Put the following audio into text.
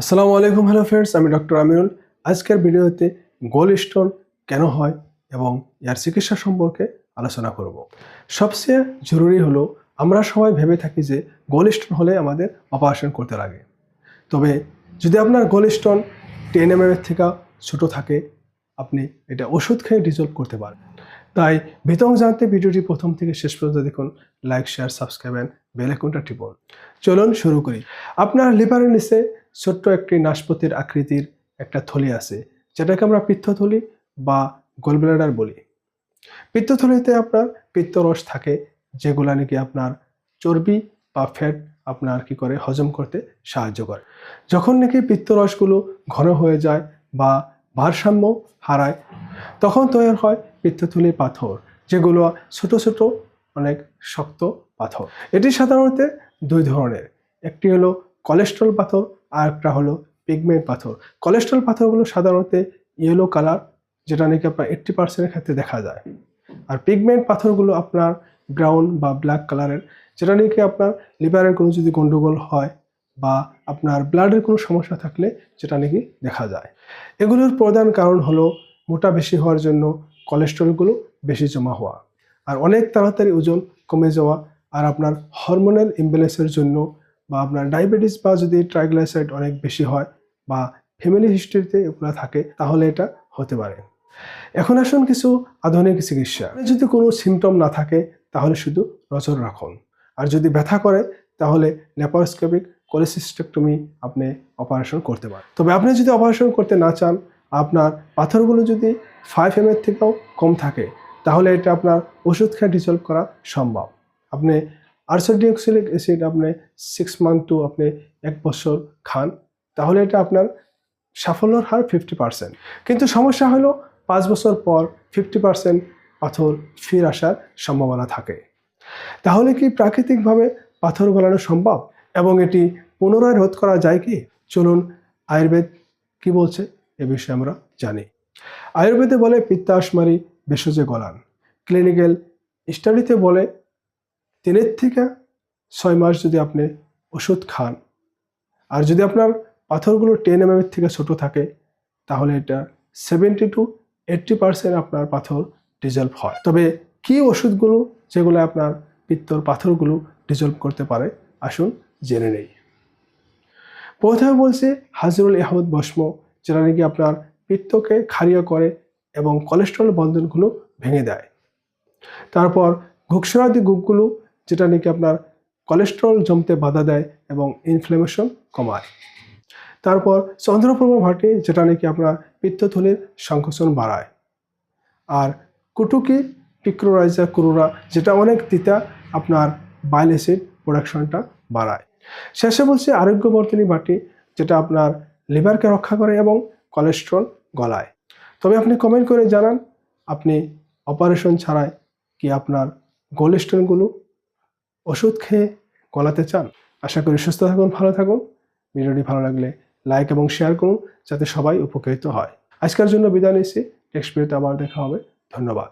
আসসালামু আলাইকুম hello friends আমি ডক্টর আমিনুল। আজকের ভিডিওতে গোল স্টোন কেন হয় এবং এর চিকিৎসা সম্পর্কে আলোচনা করব। সবচেয়ে জরুরি হলো, আমরা সবাই ভেবে থাকি যে গোল স্টোন হলে আমাদের অপারেশন করতে লাগে। তবে যদি আপনার গোল স্টোন টেন এম এর থেকে ছোটো থাকে, আপনি এটা ওষুধ খেয়ে ডিজলভ করতে পারেন। তাই বিতং জানতে ভিডিওটি প্রথম থেকে শেষ পর্যন্ত দেখুন like share subscribe and bell টিপুন। চলুন শুরু করি। আপনার লিভারের নিচে ছোট্ট একটি নাশপতির আকৃতির একটা থলি আছে, যেটাকে আমরা পিত্তথলি বা গোলব্লাডার বলি। পিত্তথলিতে আপনার পিত্তরস থাকে, যেগুলা নাকি আপনার চর্বি বা ফ্যাট আপনার কি করে, হজম করতে সাহায্য করে। যখন নাকি পিত্তরসগুলো ঘন হয়ে যায় বা ভারসাম্য হারায়, তখন তৈরি হয় পিত্তথলির পাথর, যেগুলো ছোট ছোট, অনেক শক্ত পাথর। এটি সাধারণত দুই ধরনের। একটি হলো কোলেস্ট্রল পাথর, আর একটা হলো পিগমেন্ট পাথর। কোলেস্ট্রল পাথরগুলো সাধারণত ইয়েলো কালার যেটা নাকি আপনার এইট্টি পার্সেন্টের ক্ষেত্রে দেখা যায়। আর পিগমেন্ট পাথরগুলো আপনার ব্রাউন বা ব্ল্যাক কালারের যেটা নাকি আপনার লিভারের কোনো যদি গন্ডগোল হয় বা আপনার ব্লাডের কোনো সমস্যা থাকলে, যেটা নাকি দেখা যায়। এগুলোর প্রধান কারণ হলো মোটা বেশি হওয়ার জন্য কোলেস্ট্রলগুলো বেশি জমা হওয়া। আর অনেক তাড়াতাড়ি ওজন কমে যাওয়া আর আপনার হরমোনাল ইমব্যালেন্সের জন্য বা আপনার ডায়াবেটিস বা যদি ট্রাইগ্লাইসাইড অনেক বেশি হয় বা ফ্যামিলি হিস্ট্রিতে এগুলো থাকে, তাহলে এটা হতে পারে। এখন আসুন কিছু আধুনিক চিকিৎসা। যদি কোনো সিমটম না থাকে, তাহলে শুধু নজর রাখুন। আর যদি ব্যথা করে, তাহলে ল্যাপারোস্কোপিক কোলেসিস্টেক্টমি আপনি অপারেশন করতে পারেন। তবে আপনি যদি অপারেশন করতে না চান আপনার পাথরগুলো যদি ফাইভ এম থেকেও কম থাকে, তাহলে এটা আপনার ওষুধ খেয়ে ডিসলভ করা সম্ভব। আপনি আর্সোডিঅক্সিলিক অ্যাসিড আপনি সিক্স মান্থ টু আপনি এক বছর খান, তাহলে এটা আপনার সাফল্যর হার ফিফটি পার্সেন্ট কিন্তু সমস্যা হলো পাঁচ বছর পর ফিফটি পার্সেন্ট পাথর ফির আসার সম্ভাবনা থাকে। তাহলে কি প্রাকৃতিকভাবে পাথর গলানো সম্ভব? এবং এটি পুনরায় রোধ করা যায় কি? চলুন আয়ুর্বেদ কি বলছে? এ বিষয়ে আমরা জানি। আয়ুর্বেদে বলে পিত্তাশমারি ভেষজে গলান। ক্লিনিক্যাল স্টাডিতে বলে তিনের থেকে ছয় মাস যদি আপনি ওষুধ খান। আর যদি আপনার পাথরগুলো টেন এম থেকে ছোট থাকে, তাহলে এটা সেভেন্টি টু এইট্টি পার্সেন্ট আপনার পাথর ডিজলভ হয়। তবে কি ওষুধগুলো যেগুলো আপনার পিত্তর পাথরগুলো ডিজলভ করতে পারে, আসুন জেনে নেই। প্রথমে বলছে হাজিরুল আহমদ ভস্ম যেটা নাকি আপনার পিত্তকে ক্ষারীয় করে এবং কোলেস্ট্রল বন্ধনগুলো ভেঙে দেয়। তারপর ঘুকসরাদি গুপগুলো যেটা নাকি আপনার কোলেস্ট্রল জমতে বাধা দেয় এবং ইনফ্লেমেশন কমায়। তারপর চন্দ্রপ্রভা ভাটি যেটা নাকি আপনার পিত্তথলির সংকোচন বাড়ায়। আর কুটুকি পিক্রোরাইজা কুরুরা যেটা অনেক তিতা আপনার বাইল অ্যাসিড প্রোডাকশনটা বাড়ায়। শেষে বলছি আরোগ্যবর্তনী বাটি যেটা আপনার লিভারকে রক্ষা করে এবং কোলেস্ট্রল গলায়। তবে আপনি কমেন্ট করে জানান, আপনি অপারেশন ছাড়াই কি আপনার গোল স্টোনগুলো ওষুধ খেয়ে গলাতে চান? আশা করি সুস্থ থাকুন, ভালো থাকুন। ভিডিওটি ভালো লাগলে লাইক এবং শেয়ার করুন, যাতে সবাই উপকৃত হয়। আজকের জন্য বিদায় নিচ্ছি। নেক্সট ভিডিওতে আবার দেখা হবে। ধন্যবাদ।